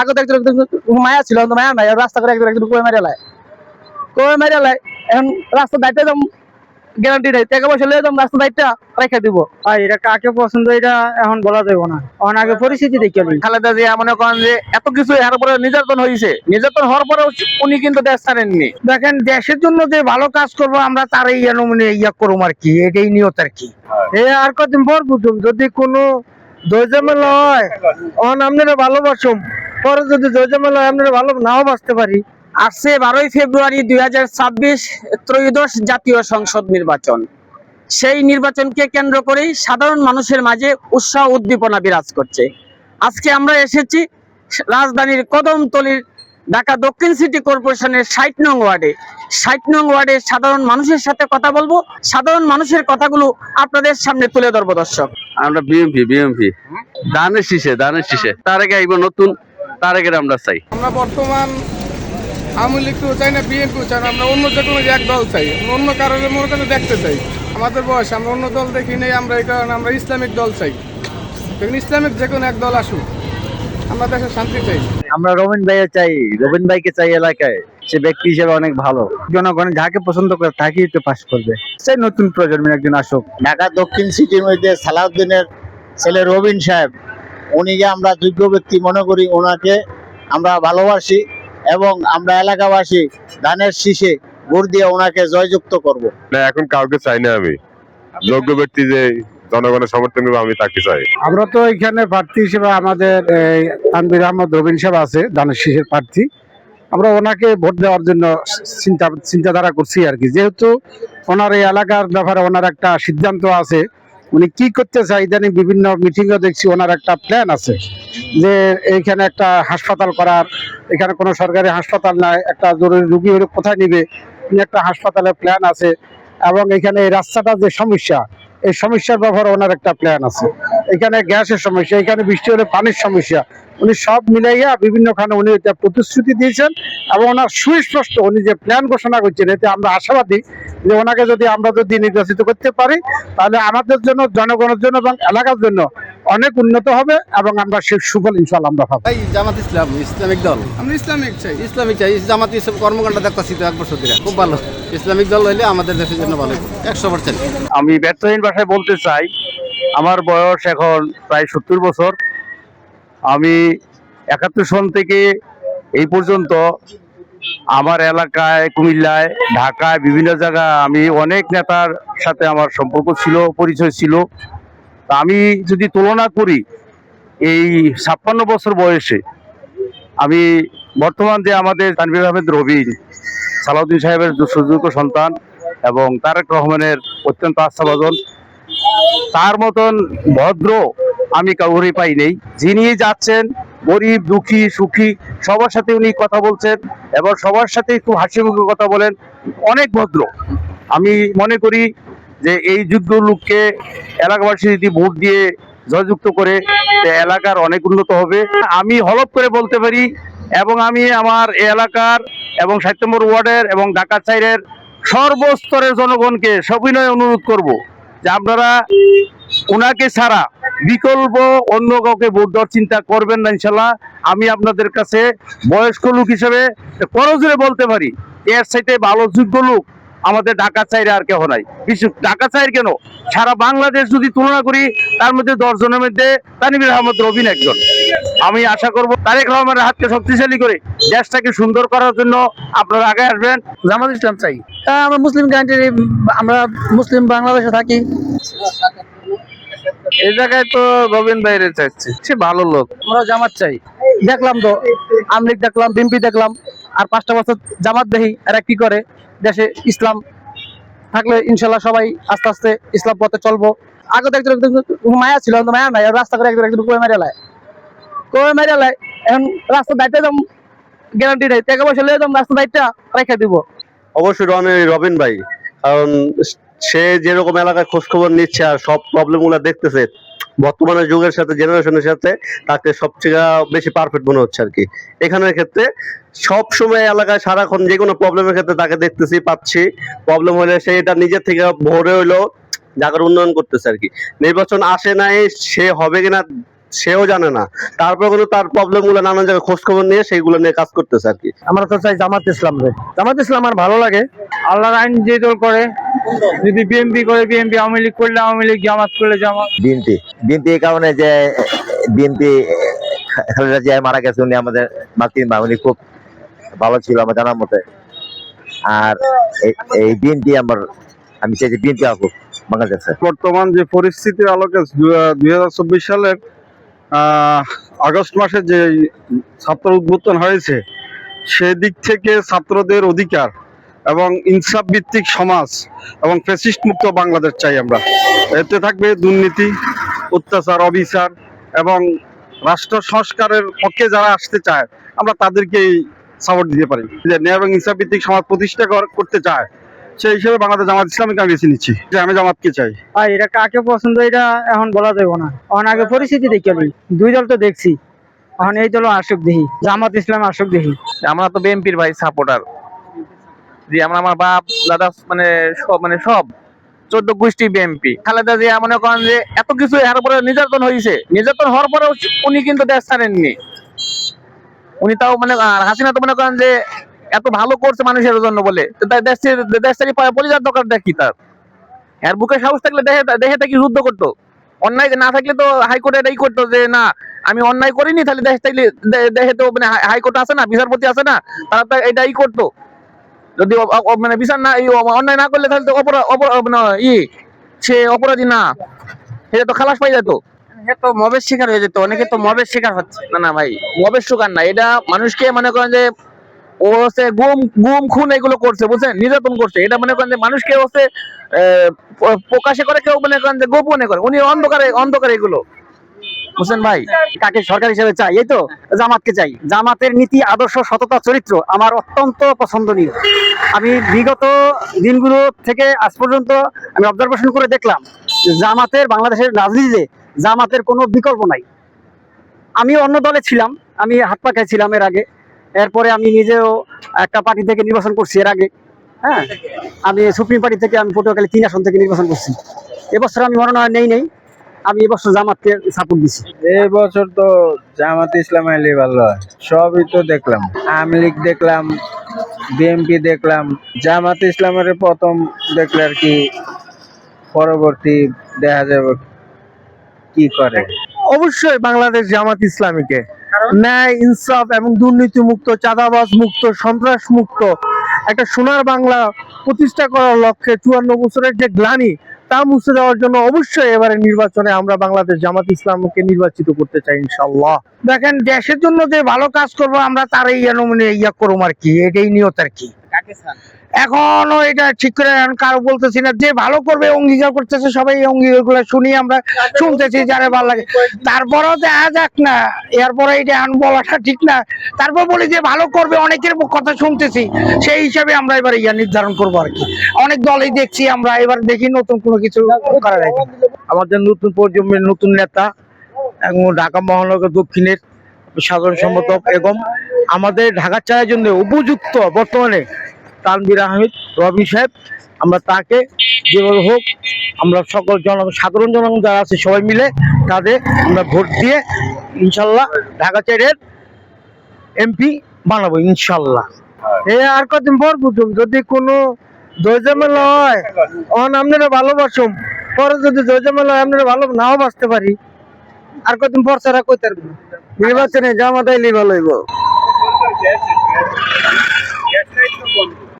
আগে তো একজন মায়া ছিল মায়া নাই রাস্তা করে একজন একজন কয়ে মারিয়া লাই কয়ে মারিয়া লাই এখন রাস্তা দায়িত্ব একদম গ্যারান্টি নেই টাকা পয়সা লিয়ে একদম রাস্তা দায়িত্ব রেখে দিব। ভাই এটা কাকে পছন্দ এটা এখন বলা যাবে না। এখন আগে পরিস্থিতি দেখে নিই খালেদা জিয়া মনে করেন যে এত কিছু এর পরে নির্যাতন হয়েছে নির্যাতন হওয়ার পরে উনি কিন্তু দেশ ছাড়েননি। দেখেন দেশের জন্য যে ভালো কাজ করব আমরা তার ইয়া নমুনে ইয়া করুম আর কি এটাই নিয়ত আর কি। এ আর কদিন পর বুঝুম যদি কোনো দৈজামেলা হয় তখন আপনারা ভালোবাসুম। পরে যদি হয় আপনারা ভালো নাও বাঁচতে পারি আসছে বারোই ফেব্রুয়ারি দুই হাজার ছাব্বিশ ত্রয়োদশ জাতীয় সংসদ নির্বাচন। সেই নির্বাচনকে কেন্দ্র করেই সাধারণ মানুষের মাঝে উৎসাহ উদ্দীপনা বিরাজ করছে। আজকে আমরা এসেছি রাজধানীর কদমতলির ঢাকা দক্ষিণ সিটি কর্পোরেশনের ষাট নং ওয়ার্ডে। ষাট নং ওয়ার্ডে সাধারণ মানুষের সাথে কথা বলব। সাধারণ মানুষের কথাগুলো আপনাদের সামনে তুলে ধরবো দর্শক। আমরা বিএমপি বিএমপি। দানের শীষে দানের শীষে। তার আগে আইব নতুন তার আগে আমরা চাই। আমরা বর্তমান আওয়ামী লীগকেও চাই না বিএনপিও চাই না আমরা অন্য যে কোনো এক দল চাই। আমরা অন্য কারণে মনে করেন দেখতে চাই। আমাদের বয়স আমরা অন্য দল দেখি নেই আমরা এই কারণে আমরা ইসলামিক দল চাই। ইসলামিক যে কোনো এক দল আসুক আমরা দেশে শান্তি চাই। আমরা রবীন ভাইয়ে চাই রবীন ভাইকে চাই এলাকায়। সে ব্যক্তি হিসেবে অনেক ভালো। জনগণ যাকে পছন্দ করে তাকেই তো পাস করবে। সেই নতুন প্রজন্মের একজন আসুক। ঢাকা দক্ষিণ সিটির মধ্যে সালাউদ্দিনের ছেলে রবিন সাহেব উনিকে আমরা যোগ্য ব্যক্তি মনে করি ওনাকে আমরা ভালোবাসি এবং আমরা এলাকাবাসী ধানের শীষে ভোট দিয়ে ওনাকে জয়যুক্ত করব। না এখন কাউকে চাই না আমি। যোগ্য ব্যক্তি যে জনগণের সমর্থন করবে আমি তাকে চাই। আমরা তো এখানে প্রার্থী হিসেবে আমাদের এই, তানভীর আহমদ রবিন সাহেব আছে দানের শীষের প্রার্থী। আমরা ওনাকে ভোট দেওয়ার জন্য চিন্তা চিন্তাধারা করছি আর কি। যেহেতু ওনার এই এলাকার ব্যাপারে ওনার একটা সিদ্ধান্ত আছে উনি কি করতে চাই ইদানিং বিভিন্ন মিটিংও দেখছি ওনার একটা প্ল্যান আছে যে এইখানে একটা হাসপাতাল করার, এখানে কোনো সরকারি হাসপাতাল নাই, একটা জরুরি রুগী হলে কোথায় নিবে? উনি একটা হাসপাতালের প্ল্যান আছে এবং এখানে এই রাস্তাটা যে সমস্যা, এই সমস্যার ব্যাপারে ওনার একটা প্ল্যান আছে। এখানে গ্যাসের সমস্যা, এখানে বৃষ্টি হলে পানির সমস্যা উনি সব মিলাইয়া বিভিন্ন খানে উনি এটা প্রতিশ্রুতি দিয়েছেন এবং ওনার সুস্পষ্ট উনি যে প্ল্যান ঘোষণা করছেন এতে আমরা আশাবাদী যে ওনাকে যদি আমরা যদি নির্বাচিত করতে পারি তাহলে আমাদের জন্য জনগণের জন্য এবং এলাকার জন্য অনেক উন্নত হবে এবং আমরা সে সুফল ইনশাল্লাহ আমরা পাবো। ভাই জামাত ইসলাম ইসলামিক দল? আমরা ইসলামিক চাই। ইসলামিক চাই। জামাত ইসলাম কর্মকাণ্ড দেখতেছি তো এক বছর ধরে। খুব ভালো। ইসলামিক দল হইলে আমাদের দেশের জন্য ভালো। একশো পার্সেন্ট। আমি ব্যর্থহীন ভাষায় বলতে চাই আমার বয়স এখন প্রায় সত্তর বছর। আমি একাত্তর সন থেকে এই পর্যন্ত আমার এলাকায়, কুমিল্লায়, ঢাকায়, বিভিন্ন জায়গায় আমি অনেক নেতার সাথে আমার সম্পর্ক ছিল, পরিচয় ছিল। তা আমি যদি তুলনা করি এই ছাপ্পান্ন বছর বয়সে, আমি বর্তমান যে আমাদের তানভীর আহমেদ রবিন, সালাউদ্দিন সাহেবের সুযোগ্য সন্তান এবং তারেক রহমানের অত্যন্ত আস্থাভাজন, তার মতন ভদ্র আমি কাউরে পাই নেই। যিনি যাচ্ছেন, গরিব, দুঃখী, সুখী, সবার সাথে উনি কথা বলছেন এবং সবার সাথে খুব হাসি মুখে কথা বলেন। অনেক ভদ্র। আমি মনে করি যে এই যোগ্য লোককে এলাকাবাসী যদি ভোট দিয়ে জয়যুক্ত করে এলাকার অনেক উন্নত হবে। আমি হলপ করে বলতে পারি এবং আমি আমার এলাকার এবং ষাট নম্বর ওয়ার্ডের এবং ঢাকা সাইডের সর্বস্তরের জনগণকে সবিনয় অনুরোধ করব। যে আপনারা ওনাকে ছাড়া বিকল্প অন্য কাউকে ভোট দেওয়ার চিন্তা করবেন না ইনশাল্লাহ আমি আপনাদের কাছে বয়স্ক লোক হিসেবে করজোরে বলতে পারি। এর সাথে ভালো যোগ্য লোক আমাদের ঢাকা চাইরে আর কেউ নাই। বিশেষ ঢাকা চাইর কেন? সারা বাংলাদেশ যদি তুলনা করি তার মধ্যে দশ জনের মধ্যে তানিবির আহমদ রবিন একজন। আমি আশা করব তারেক রহমানের হাতকে শক্তিশালী করে দেশটাকে সুন্দর করার জন্য আপনারা আগে আসবেন। জামাত ইসলাম চাই। হ্যাঁ, আমরা মুসলিম কান্ট্রি আমরা মুসলিম বাংলাদেশে থাকি। এই জায়গায় তো রবিন বাইরে চাইছে। সে ভালো লোক। আমরা জামাত চাই। দেখলাম তো আমলিক দেখলাম বিএনপি দেখলাম। আর পাঁচটা বছর জামাত দেখি এরা কি করে? দেশে ইসলাম থাকলে ইনশাল্লাহ সবাই আস্তে আস্তে ইসলাম পথে চলবো। আগে তো একজন মায়া ছিল মায়া নাই রাস্তা করে একজন একজন কয়ে মেরে লাই কয়ে মেরে লাই এখন রাস্তা দায়িত্ব একদম গ্যারান্টি নেই টাকা পয়সা লিয়ে একদম রাস্তা দায়িত্ব রেখে দিব। অবশ্যই রবিন ভাই, কারণ সে যেরকম এলাকায় খোঁজ খবর নিচ্ছে আর সব প্রবলেমগুলা দেখতেছে বর্তমানে যুগের সাথে জেনারেশনের সাথে তাকে সবচেয়ে বেশি পারফেক্ট মনে হচ্ছে আর কি। এখানের ক্ষেত্রে সব সময় এলাকায় সারাক্ষণ যে কোনো প্রবলেমের ক্ষেত্রে তাকে দেখতেছি, পাচ্ছি। প্রবলেম হলে সে এটা নিজের থেকে ভোরে হইল জায়গার উন্নয়ন করতেছে আর কি। নির্বাচন আসে নাই, সে হবে কিনা সেও জানে না। তারপর কিন্তু তার প্রবলেমগুলো নানান জায়গায় খোঁজ খবর নিয়ে সেইগুলো নিয়ে কাজ করতেছে আর কি। আমরা তো চাই জামাত ইসলাম রে। জামাত ইসলাম আমার ভালো লাগে। আল্লাহর আইন যে দল করে যদি বিএনপি করে বিএনপি আওয়ামী লীগ করলে আওয়ামী লীগ জামাত করলে জামাত। বিএনপি বিএনপি এই কারণে যে বিএনপি খালেদা জিয়া মারা গেছে উনি আমাদের মাতৃ মা উনি খুব ভালো ছিল আমার জানার মতে। আর এই- বিএনপি আমার আমি চাই যে বিএনপি আসুক বাংলাদেশে। বর্তমান যে পরিস্থিতির আলোকে দুই হাজার চব্বিশ সালের আহ, আগস্ট মাসে যে ছাত্র উদ্বোধন হয়েছে সেদিক থেকে ছাত্রদের অধিকার এবং ইনসাফ ভিত্তিক সমাজ এবং ফেসিস্ট মুক্ত বাংলাদেশ চাই আমরা। এতে থাকবে দুর্নীতি অত্যাচার অবিচার এবং রাষ্ট্র সংস্কারের পক্ষে যারা আসতে চায় আমরা তাদেরকেই সাপোর্ট দিতে পারি। যে ন্যায় এবং ইনসাফ ভিত্তিক সমাজ প্রতিষ্ঠা কর- করতে চায় সেই হিসেবে বাংলাদেশ জামাত ইসলামীকে আমি বেছে নিচ্ছি। যে আমি জামাতকে চাই। ভাই এটা কাকে পছন্দ এটা এখন বলা যাবে না। এখন আগে পরিস্থিতি দেখি আমি। দুই দল তো দেখছি। এখন এই দল আসুক দেখি জামাত ইসলাম আসুক দেখি আমরা তো বিএনপির ভাই সাপোর্টার জি আমরা আমার বাপ, দাদা মানে সব মানে সব। চোদ্দ গোষ্ঠী বিএনপি খালেদা জিয়া মনে করেন যে এত কিছু এর উপরে নির্যাতন হয়েছে নির্যাতন হওয়ার পরেও উনি কিন্তু দেশ ছাড়েননি। উনি তাও মানে হাসিনা তো মনে করেন যে এত ভালো করছে মানুষের জন্য বলে। দেশ ছেড়ে- পরিযার দরকার দেখি তার। এর বুকে সাহস থাকলে দেহে দেহে থেকে যুদ্ধ করতো। অন্যায় না থাকলে তো হাইকোর্টে এটাই করতো যে না, আমি অন্যায় করিনি, তাহলে দেশ থাকলে দে- দেহে তো মানে হাই- হাইকোর্ট আছে না, বিচারপতি আছে না, তারা তো এটাই করতো। যদি মানে বিচার না অন্যায় না করলে তাহলে তো অপরাধ মানে ই সে অপরাধী না। সেটা তো খালাস পাই যেত তো মবের শিকার হয়ে যেত অনেকে তো মবের শিকার হচ্ছে। না না ভাই মবের সুগার না। এটা মানুষকে মনে করেন যে ও হচ্ছে গুম গুম খুন এগুলো করছে বুঝছেন? নির্যাতন করছে। এটা মনে করেন যে মানুষকে হচ্ছে প্রকাশে করে কেউ মনে করেন যে গোপনে করে। উনি অন্ধকারে অন্ধকারে এগুলো। বুঝছেন ভাই, কাকে সরকার হিসেবে চাই? এই তো, জামাতকে চাই। জামাতের নীতি, আদর্শ, সততা, চরিত্র আমার অত্যন্ত পছন্দনীয়। আমি বিগত দিনগুলো থেকে আজ পর্যন্ত আমি অবজারভেশন করে দেখলাম জামাতের বাংলাদেশের রাজনীতিতে জামাতের কোনো বিকল্প নাই। আমি অন্য দলে ছিলাম, আমি হাত পাখায় ছিলাম এর আগে। এরপরে আমি নিজেও একটা পার্টি থেকে নির্বাচন করছি এর আগে। হ্যাঁ? আমি সুপ্রিম পার্টি থেকে আমি পটুয়াখালী তিন আসন থেকে নির্বাচন করছি। এবছর আমি মনোনয়ন নেই নেই। আমি এবছর জামাতকে সাপোর্ট দিছি। এই বছর তো জামাত ইসলাম আইলে ভালো সবই তো দেখলাম। আওয়ামী লীগ দেখলাম বিএনপি দেখলাম জামাত ইসলামের প্রথম দেখলে আর কি পরবর্তী দেখা যাবে কি করে। অবশ্যই বাংলাদেশ জামাত ইসলামীকে। ন্যায় ইনসাফ এবং দুর্নীতি মুক্ত চাঁদাবাজ মুক্ত সন্ত্রাস মুক্ত একটা সোনার বাংলা প্রতিষ্ঠা করার লক্ষ্যে চুয়ান্ন বছরের যে গ্লানি তা মুছে দেওয়ার জন্য অবশ্যই এবারে নির্বাচনে আমরা বাংলাদেশ জামাত ইসলামকে নির্বাচিত করতে চাই ইনশাল্লাহ দেখেন, দেশের জন্য যে ভালো কাজ করব আমরা, তারই ইয়া নমুনে ইয়া করুম আর কি, এটাই নিয়ত আর কি। এখনও এটা ঠিক করে এখন কারও বলতেছি না যে ভালো করবে অঙ্গীকার করতেছে সবাই অঙ্গীকারগুলো শুনি আমরা শুনতেছি যারা ভালো লাগে। তারপরেও দেখা যাক না এরপরে এটা এখন বলাটা ঠিক না। তারপর বলি যে ভালো করবে অনেকের কথা শুনতেছি সেই হিসাবে আমরা এবার ইয়া নির্ধারণ করব আর কি। অনেক দলই দেখছি আমরা এবার দেখি নতুন কোনো কিছু করা যায় আমাদের নতুন প্রজন্মের নতুন নেতা এবং ঢাকা মহানগর দক্ষিণের সাধারণ সম্পাদক এবং আমাদের ঢাকা চায়ের জন্য উপযুক্ত বর্তমানে তানবির আহমেদ রবি সাহেব আমরা তাকে যেভাবে হোক আমরা সকল জন সাধারণ জনগণ যারা আছে সবাই মিলে তাদের আমরা ভোট দিয়ে ইনশাল্লাহ ঢাকা চাইরের এমপি বানাবো ইনশাল্লাহ। এ আর কদিন পর বুঝুম যদি কোনো দৈজামেলা হয় অন আপনারা ভালোবাসুম পরে যদি দৈজামেলা হয় আপনারা ভালো নাও বাঁচতে পারি। আর কদিন পর ছাড়া কই তার নির্বাচনে জামা জামাতাইলি ভালো হইব।